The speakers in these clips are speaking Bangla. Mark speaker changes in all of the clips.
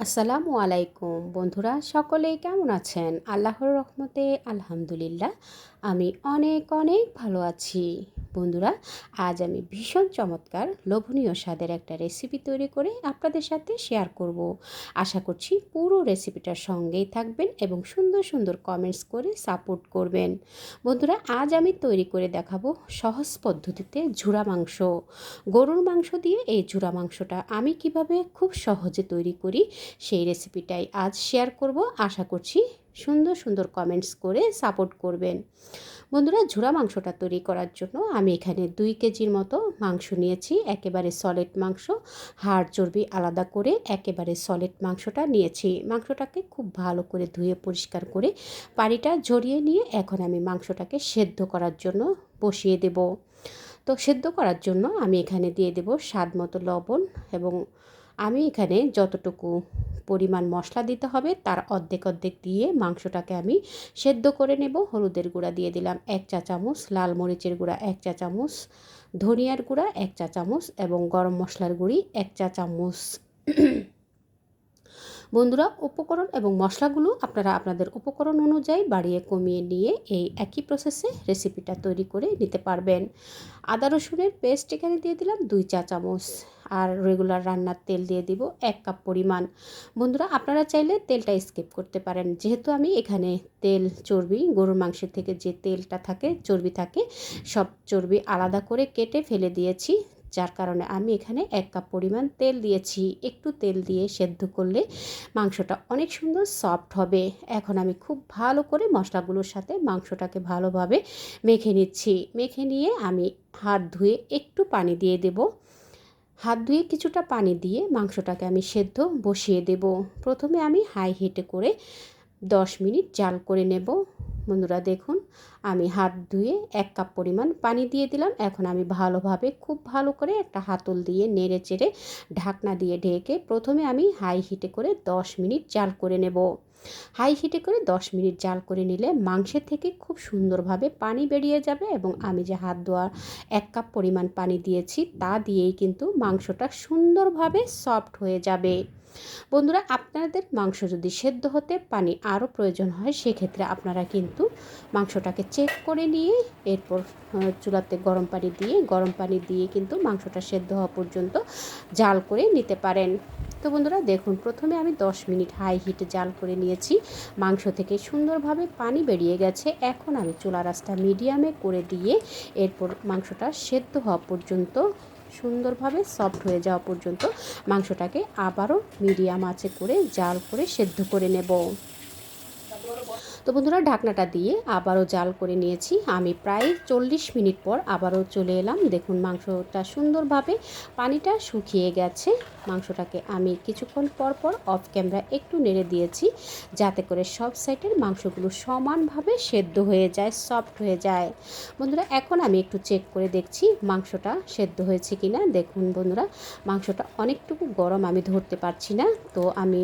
Speaker 1: আসসালামু আলাইকুম। বন্ধুরা সকলেই কেমন আছেন? আল্লাহর রহমতে আলহামদুলিল্লাহ। আমি অনেক অনেক ভালো আছি। বন্ধুরা, আজ আমি ভীষণ চমৎকার লোভনীয় স্বাদের একটা রেসিপি তৈরি করে আপনাদের সাথে শেয়ার করব। আশা করছি পুরো রেসিপিটার সঙ্গেই থাকবেন এবং সুন্দর সুন্দর কমেন্টস করে সাপোর্ট করবেন। বন্ধুরা, আজ আমি তৈরি করে দেখাবো সহজ পদ্ধতিতে ঝুরা মাংস। গরুর মাংস দিয়ে এই ঝুরা মাংসটা আমি কীভাবে খুব সহজে তৈরি করি সেই রেসিপিটাই আজ শেয়ার করব। আশা করছি সুন্দর সুন্দর কমেন্টস করে সাপোর্ট করবেন। বন্ধুরা, ঝুরা মাংসটা তৈরি করার জন্য আমি এখানে দুই কেজির মতো মাংস নিয়েছি। একেবারে সলিড মাংস, হাড় চর্বি আলাদা করে একেবারে সলিড মাংসটা নিয়েছি। মাংসটাকে খুব ভালো করে ধুয়ে পরিষ্কার করে পানিটা ঝরিয়ে নিয়ে এখন আমি মাংসটাকে সেদ্ধ করার জন্য বসিয়ে দেব। তো সেদ্ধ করার জন্য আমি এখানে দিয়ে দেব স্বাদ মতো লবণ এবং আমি এখানে যতটুকু পরিমাণ মশলা দিতে হবে, তার অর্ধেক অর্ধেক দিয়ে মাংসটাকে আমি সেদ্ধ করে নেব। হলুদের গুঁড়া দিয়ে দিলাম এক চা চামচ, লাল মরিচের গুঁড়া এক চা চামচ, ধনিয়ার গুঁড়া এক চা চামচ এবং গরম মশলার গুঁড়ি এক চা চামচ। বন্ধুরা, উপকরণ এবং মশলাগুলো আপনারা আপনাদের উপকরণ অনুযায়ী বাড়িয়ে কমিয়ে নিয়ে এই একই প্রসেসে রেসিপিটা তৈরি করে নিতে পারবেন। আদা, রসুনের পেস্ট এখানে দিয়ে দিলাম দুই চা চামচ আর রেগুলার রান্নার তেল দিয়ে দিব এক কাপ পরিমাণ। বন্ধুরা, আপনারা চাইলে তেলটা স্কিপ করতে পারেন। যেহেতু আমি এখানে তেল, চর্বি, গরুর মাংসের থেকে যে তেলটা থাকে, চর্বি থাকে, সব চর্বি আলাদা করে কেটে ফেলে দিয়েছি। যার কারণে আমি এখানে এক কাপ পরিমাণ তেল দিয়েছি। একটু তেল দিয়ে সেদ্ধ করলে মাংসটা অনেক সুন্দর সফট হবে। এখন আমি খুব ভালো করে মশলাগুলোর সাথে মাংসটাকে ভালোভাবে মেখে নিচ্ছি। মেখে নিয়ে আমি হাত ধুয়ে একটু পানি দিয়ে দেব। হাত ধুয়ে কিছুটা পানি দিয়ে মাংসটাকে আমি সেদ্ধ বসিয়ে দেব। প্রথমে আমি হাই হিটে করে দশ মিনিট জাল করে নেব। বন্ধুরা দেখুন, আমি হাত ধুয়ে এক কাপ পরিমাণ পানি দিয়ে দিলাম। এখন আমি ভালোভাবে খুব ভালো করে একটা হাতল দিয়ে নেড়ে চেড়ে ঢাকনা দিয়ে ঢেকে প্রথমে আমি হাই হিটে করে দশ মিনিট জাল করে নেব। হাই হিটে করে দশ মিনিট জাল করে নিলে মাংসের থেকে খুব সুন্দরভাবে পানি বেরিয়ে যাবে এবং আমি যে হাত ধোয়ার এক কাপ পরিমাণ পানি দিয়েছি তা দিয়েই কিন্তু মাংসটা সুন্দরভাবে সফট হয়ে যাবে। বন্ধুরা, আপনাদের মাংস যদি সেদ্ধ হতে পানি আরও প্রয়োজন হয়, সেক্ষেত্রে আপনারা কিন্তু মাংসটাকে চেক করে নিয়ে এরপর চুলাতে গরম পানি দিয়ে, গরম পানি দিয়ে কিন্তু মাংসটা সেদ্ধ হওয়া পর্যন্ত জাল করে নিতে পারেন। তো বন্ধুরা, দেখুন, প্রথমে আমি 10 মিনিট হাই হিটে জাল করে নিয়েছি। মাংস থেকে সুন্দরভাবে পানি বেরিয়ে গেছে। এখন আমি চুলা রাস্তা মিডিয়ামে করে দিয়ে এরপর মাংসটা সেদ্ধ হওয়া পর্যন্ত, সুন্দরভাবে সফট হয়ে যাওয়া পর্যন্ত মাংসটাকে আবারও মিডিয়াম আঁচে করে জাল করে সেদ্ধ করে নেব। তো বন্ধুরা, ঢাকনাটা দিয়ে আবারও জাল করে নিয়েছি। আমি প্রায় চল্লিশ মিনিট পর আবারও চলে এলাম। দেখুন, মাংসটা সুন্দরভাবে পানিটা শুকিয়ে গেছে। মাংসটাকে আমি কিছুক্ষণ পর পর অফ ক্যামেরা একটু নেড়ে দিয়েছি, যাতে করে সব সাইডের মাংসগুলো সমানভাবে সেদ্ধ হয়ে যায় সফট হয়ে যায়। বন্ধুরা, এখন আমি একটু চেক করে দেখছি মাংসটা সেদ্ধ হয়েছে কি না দেখুন বন্ধুরা, মাংসটা অনেকটুকু গরম, আমি ধরতে পারছি না। তো আমি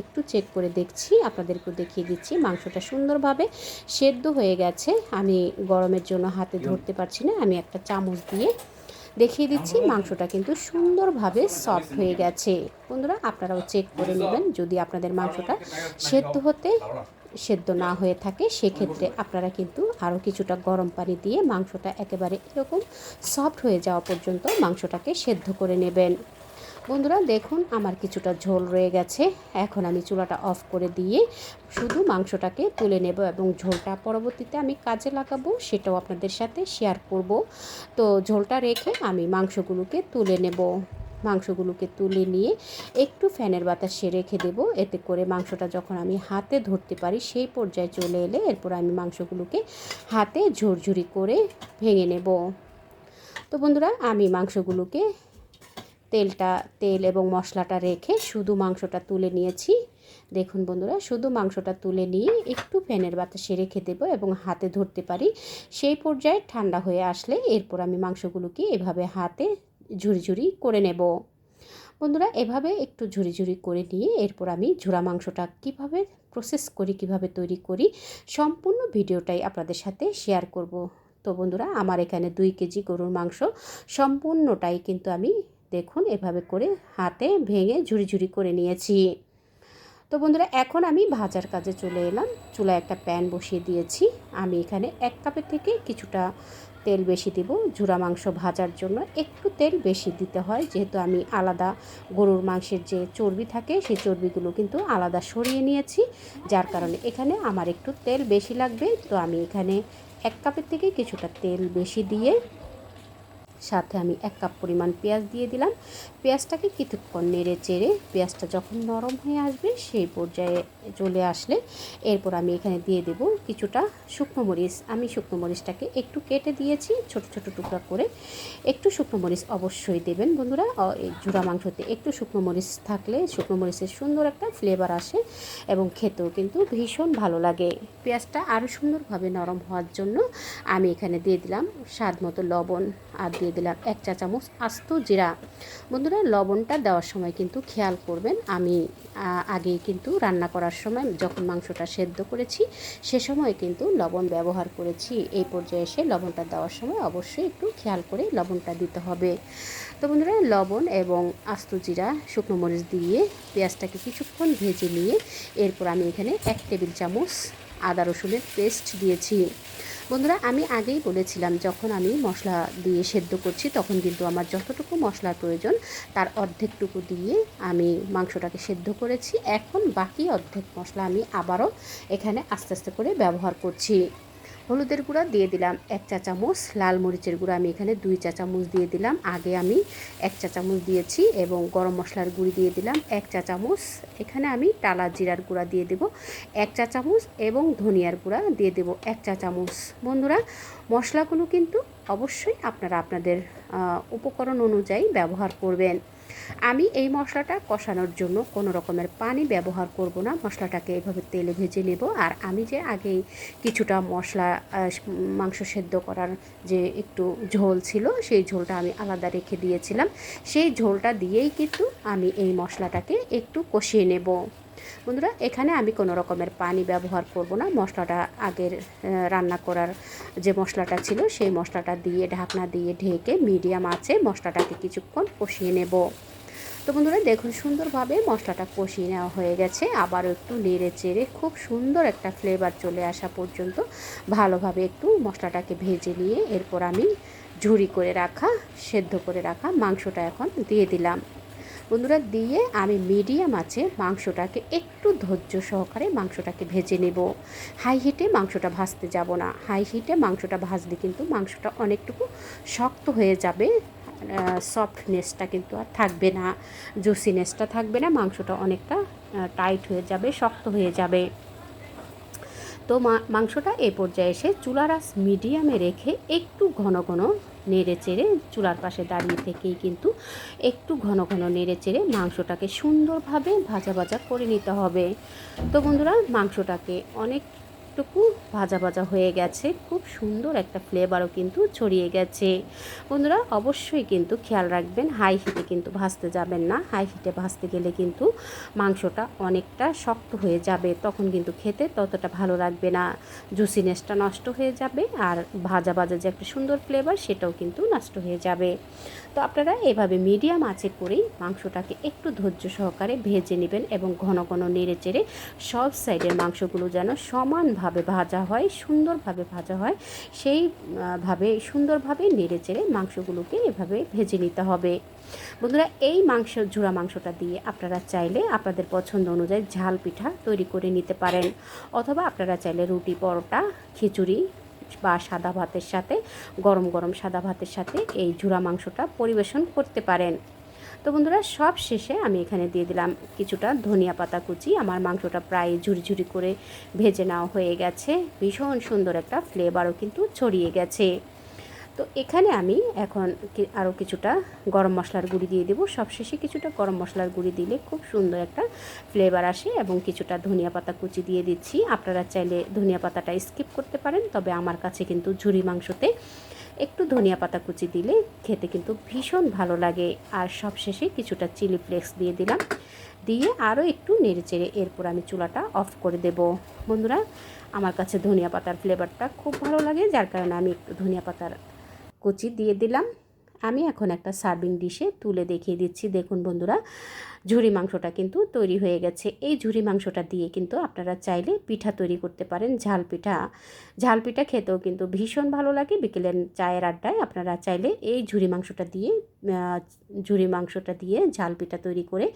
Speaker 1: একটু চেক করে দেখছি, আপনাদেরকেও দেখিয়ে দিচ্ছি মাংসটা সুন্দরভাবে সেদ্ধ হয়ে গেছে। আমি গরমের জন্য হাতে ধরতে পারছি না। আমি একটা চামচ দিয়ে দেখিয়ে দিচ্ছি। মাংসটা কিন্তু সুন্দরভাবে সফট হয়ে গেছে। বন্ধুরা আপনারাও চেক করে নেবেন। যদি আপনাদের মাংসটা সেদ্ধ হতে সেদ্ধ না হয়ে থাকে সেক্ষেত্রে আপনারা কিন্তু আরও কিছুটা গরম পানি দিয়ে মাংসটা একেবারে এরকম সফট হয়ে যাওয়া পর্যন্ত মাংসটাকে সেদ্ধ করে নেবেন। বন্ধুরা, দেখুন আমার কিছুটা ঝোল রয়ে গেছে। এখন আমি চুলাটা অফ করে দিয়ে শুধু মাংসটাকে তুলে নেব এবং ঝোলটা পরবর্তীতে আমি কাজে লাগাবো, সেটাও আপনাদের সাথে শেয়ার করব। তো ঝোলটা রেখে আমি মাংসগুলোকে তুলে নেব। মাংসগুলোকে তুলে নিয়ে একটু ফ্যানের বাতাসে রেখে দেবো। এতে করে মাংসটা যখন আমি হাতে ধরতে পারি, সেই পর্যায়ে চলে এলে এরপর আমি মাংসগুলোকে হাতে ঝুরঝুরি করে ভেঙে নেব। তো বন্ধুরা, আমি মাংসগুলোকে তেলটা, তেল এবং মশলাটা রেখে শুধু মাংসটা তুলে নিয়েছি। দেখুন বন্ধুরা, শুধু মাংসটা তুলে নিয়ে একটু ফ্যানের বাতাসে রেখে দেবো এবং হাতে ধরতে পারি। সেই পর্যায়ে ঠান্ডা হয়ে আসলে এরপর আমি মাংসগুলোকে এভাবে হাতে ঝুরি ঝুরি করে নেব। বন্ধুরা, এভাবে একটু ঝুরি ঝুরি করে নিয়ে এরপর আমি ঝুরা মাংসটা কীভাবে প্রসেস করি, কীভাবে তৈরি করি, সম্পূর্ণ ভিডিওটাই আপনাদের সাথে শেয়ার করব। তো বন্ধুরা, আমার এখানে দুই কেজি গরুর মাংস সম্পূর্ণটাই কিন্তু আমি দেখুন, এভাবে করে হাতে ভেঙে ঝুরি ঝুরি করে নিয়েছি। তো বন্ধুরা, এখন আমি ভাজার কাজে চলে এলাম। চুলায় একটা প্যান বসিয়ে দিয়েছি। আমি এখানে এক কাপের থেকে কিছুটা তেল বেশি দিব। ঝুরা মাংস ভাজার জন্য একটু তেল বেশি দিতে হয়। যেহেতু আমি আলাদা গরুর মাংসের যে চর্বি থাকে সেই চর্বিগুলো কিন্তু আলাদা সরিয়ে নিয়েছি। যার কারণে এখানে আমার একটু তেল বেশি লাগবে। তো আমি এখানে এক কাপের থেকে কিছুটা তেল বেশি দিয়ে সাথে আমি এক কাপ পরিমাণ পেঁয়াজ দিয়ে দিলাম। পেঁয়াজটাকে কিছুক্ষণ নেড়ে চেড়ে পেঁয়াজটা যখন নরম হয়ে আসবে সেই পর্যায়ে চলে আসলে এরপর আমি এখানে দিয়ে দেব কিছুটা শুকনো মরিচ। আমি শুকনো মরিচটাকে একটু কেটে দিয়েছি ছোট ছোট টুকরা করে। একটু শুকনো মরিচ অবশ্যই দেবেন বন্ধুরা। জুড়া মাংসতে একটু শুকনো মরিচ থাকলে শুকনো মরিচের সুন্দর একটা ফ্লেভার আসে এবং খেতেও কিন্তু ভীষণ ভালো লাগে। পেঁয়াজটা আরও সুন্দরভাবে নরম হওয়ার জন্য আমি এখানে দিয়ে দিলাম স্বাদ মতো লবণ আর দিয়ে দিলাম এক চা চামচ আস্ত জিরা। বন্ধুরা, লবণটা দেওয়ার সময় কিন্তু খেয়াল করবেন, আমি আগে কিন্তু রান্না করার সময় যখন মাংসটা সেদ্ধ করেছি, সে সময় কিন্তু লবণ ব্যবহার করেছি। এই পর্যায়ে এসে লবণটা দেওয়ার সময় অবশ্যই একটু খেয়াল করে লবণটা দিতে হবে। তো বন্ধুরা, লবণ এবং আস্ত জিরা, শুকনো মরিচ দিয়ে পেঁয়াজটাকে কিছুক্ষণ ভেজে নিয়ে এরপর আমি এখানে এক টেবিল চামচ আদা রসুনের পেস্ট দিয়েছি। বন্ধুরা, আমি আগেই বলেছিলাম, যখন আমি মশলা দিয়ে সেদ্ধ করছি, তখন কিন্তু আমার যতটুকু মশলার প্রয়োজন, তার অর্ধেকটুকু দিয়ে আমি মাংসটাকে সেদ্ধ করেছি। এখন বাকি অর্ধেক মশলা আমি আবারও এখানে আস্তে আস্তে করে ব্যবহার করছি। হলুদের গুঁড়া দিয়ে দিলাম এক চা চামচ, লাল মরিচের গুঁড়া আমি এখানে দুই চা চামচ দিয়ে দিলাম। আগে আমি এক চা চামচ দিয়েছি এবং গরম মশলার গুঁড়ি দিয়ে দিলাম এক চা চামচ। এখানে আমি টালা জিরার গুঁড়া দিয়ে দেব এক চা চামচ এবং ধনিয়ার গুঁড়া দিয়ে দেব এক চা চামচ। বন্ধুরা, মশলাগুলো কিন্তু অবশ্যই আপনারা আপনাদের উপকরণ অনুযায়ী ব্যবহার করবেন। আমি এই মশলাটা কষানোর জন্য কোনো রকমের পানি ব্যবহার করব না। মশলাটাকে এভাবে তেলে ভেজে নেব। আর আমি যে আগেই কিছুটা মশলা মাংস সেদ্ধ করার যে একটু ঝোল ছিল, সেই ঝোলটা আমি আলাদা রেখে দিয়েছিলাম। সেই ঝোলটা দিয়েই কিন্তু আমি এই মশলাটাকে একটু কষিয়ে নেব। বন্ধুরা, এখানে আমি কোনো রকমের পানি ব্যবহার করব না। মশলাটা আগের রান্না করার যে মশলাটা ছিল, সেই মশলাটা দিয়ে, ঢাকনা দিয়ে ঢেকে মিডিয়াম আছে মশলাটাকে কিছুক্ষণ কষিয়ে নেব। তো বন্ধুরা, দেখুন সুন্দরভাবে মশলাটা কষিয়ে নেওয়া হয়ে গেছে। আবার একটু নেড়ে চেড়ে খুব সুন্দর একটা ফ্লেভার চলে আসা পর্যন্ত ভালোভাবে একটু মশলাটাকে ভেজে নিয়ে এরপর আমি ঝুড়ি করে রাখা, সেদ্ধ করে রাখা মাংসটা এখন দিয়ে দিলাম। বন্ধুরা, দিয়ে আমি মিডিয়াম আছে, মাংসটাকে একটু ধৈর্য সহকারে মাংসটাকে ভেজে নেব। হাই হিটে মাংসটা ভাজতে যাব না। হাই হিটে মাংসটা ভাজলে কিন্তু মাংসটা অনেকটুকু শক্ত হয়ে যাবে সফটনেসটা কিন্তু আর থাকবে না জুসিনেসটা থাকবে না, মাংসটা অনেকটা টাইট হয়ে যাবে, শক্ত হয়ে যাবে। তো মাংসটা এ পর্যায়ে এসে চুলার আস মিডিয়ামে রেখে একটু ঘন ঘন নেড়ে চেড়ে চুলার পাশে দাঁড়িয়ে থেকেই কিন্তু একটু ঘন ঘন নেড়ে চেড়ে মাংসটাকে সুন্দরভাবে ভাজা ভাজা করে নিতে হবে। তো বন্ধুরা, মাংসটাকে অনেক একটুকু ভাজা ভাজা হয়ে গেছে। খুব সুন্দর একটা ফ্লেভারও কিন্তু ছড়িয়ে গেছে। বন্ধুরা, অবশ্যই কিন্তু খেয়াল রাখবেন হাই হিটে কিন্তু ভাজতে যাবেন না। হাই হিটে ভাজতে গেলে কিন্তু মাংসটা অনেকটা শক্ত হয়ে যাবে। তখন কিন্তু খেতে ততটা ভালো লাগবে না। জুসিনেসটা নষ্ট হয়ে যাবে আর ভাজা ভাজা যে একটা সুন্দর ফ্লেভার সেটাও কিন্তু নষ্ট হয়ে যাবে। তো আপনারা এভাবে মিডিয়াম আঁচে করেই মাংসটাকে একটু ধৈর্য সহকারে ভেজে নেবেন এবং ঘন ঘন নেড়ে চেড়ে সব সাইডের মাংসগুলো যেন সমানভাবে ভাজা হয় সুন্দরভাবে ভাজা হয় সেইভাবে সুন্দরভাবে নেড়ে চেড়ে মাংসগুলোকে এভাবে ভেজে নিতে হবে। বন্ধুরা, এই মাংস, ঝুড়া মাংসটা দিয়ে আপনারা চাইলে আপনাদের পছন্দ অনুযায়ী ঝাল পিঠা তৈরি করে নিতে পারেন। অথবা আপনারা চাইলে রুটি, পরোটা, খিচুড়ি বা সাদা ভাতের সাথে, গরম গরম সাদা ভাতের সাথে এই ঝুরা মাংসটা পরিবেশন করতে পারেন। তো বন্ধুরা, সব শেষে আমি এখানে দিয়ে দিলাম কিছুটা ধনিয়া পাতা কুচি। আমার মাংসটা প্রায় ঝুরি ঝুরি করে ভেজে নেওয়া হয়ে গেছে। ভীষণ সুন্দর একটা ফ্লেভারও কিন্তু ছড়িয়ে গেছে। তো এখানে আমি এখন আরও কিছুটা গরম মশলার গুঁড়ি দিয়ে দেবো। সবশেষে কিছুটা গরম মশলার গুঁড়ি দিলে খুব সুন্দর একটা ফ্লেভার আসে এবং কিছুটা ধনিয়া পাতা কুচি দিয়ে দিচ্ছি। আপনারা চাইলে ধনিয়া পাতাটা স্কিপ করতে পারেন, তবে আমার কাছে কিন্তু ঝুরি মাংসতে একটু ধনিয়া পাতা কুচি দিলে খেতে কিন্তু ভীষণ ভালো লাগে। আর সবশেষে কিছুটা চিলি ফ্লেক্স দিয়ে দিলাম। দিয়ে আরও একটু নেড়ে চেড়ে এরপর আমি চুলাটা অফ করে দেব। বন্ধুরা, আমার কাছে ধনিয়া পাতার ফ্লেভারটা খুব ভালো লাগে, যার কারণে আমি একটু ধনিয়া পাতার কুচি দিয়ে দিলাম। আমি এখন একটা সার্ভিং ডিশে তুলে দেখিয়ে দিচ্ছি। দেখুন বন্ধুরা, ঝুরি মাংসটা কিন্তু তৈরি হয়ে গেছে। এই ঝুরি মাংসটা দিয়ে কিন্তু আপনারা চাইলে পিঠা তৈরি করতে পারেন, ঝাল পিঠা। ঝাল পিঠা খেতেও কিন্তু ভীষণ ভালো লাগে। বিকেলের চায়ের আড্ডায় আপনারা চাইলে এই ঝুরি মাংসটা দিয়ে ঝুরি মাংসটা দিয়ে ঝাল পিঠা তৈরি করে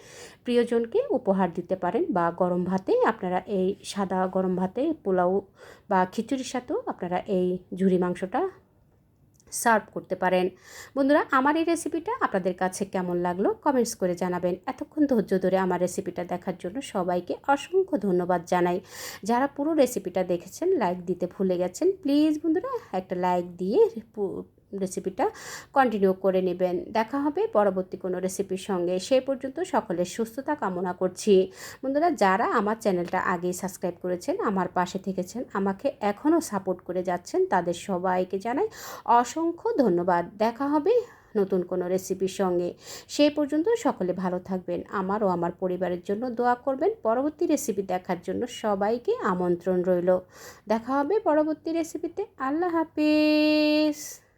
Speaker 1: প্রিয়জনকে উপহার দিতে পারেন বা গরম ভাতে আপনারা এই সাদা গরম ভাতে পোলাও বা খিচুড়ির সাথেও আপনারা এই ঝুরি মাংসটা সার্ভ করতে পারেন। বন্ধুরা, আমার এই রেসিপিটা আপনাদের কাছে কেমন লাগল কমেন্টস করে জানাবেন। এতক্ষণ ধৈর্য ধরে আমার রেসিপিটা দেখার জন্য সবাইকে অসংখ্য ধন্যবাদ জানাই। যারা পুরো রেসিপিটা দেখেছেন, লাইক দিতে ভুলে গেছেন, প্লিজ বন্ধুরা, একটা লাইক দিয়ে রেসিপিটা কন্টিনিউ করে নেবেন। দেখা হবে পরবর্তী কোনো রেসিপির সঙ্গে। সেই পর্যন্ত সকলের সুস্থতা কামনা করছি। বন্ধুরা, যারা আমার চ্যানেলটা আগেই সাবস্ক্রাইব করেছেন, আমার পাশে থেকেছেন, আমাকে এখনও সাপোর্ট করে যাচ্ছেন, তাদের সবাইকে জানাই অসংখ্য ধন্যবাদ। দেখা হবে নতুন কোনো রেসিপির সঙ্গে। সেই পর্যন্ত সকলে ভালো থাকবেন। আমার ও আমার পরিবারের জন্য দোয়া করবেন। পরবর্তী রেসিপি দেখার জন্য সবাইকে আমন্ত্রণ রইল। দেখা হবে পরবর্তী রেসিপিতে আল্লাহ হাফিজ।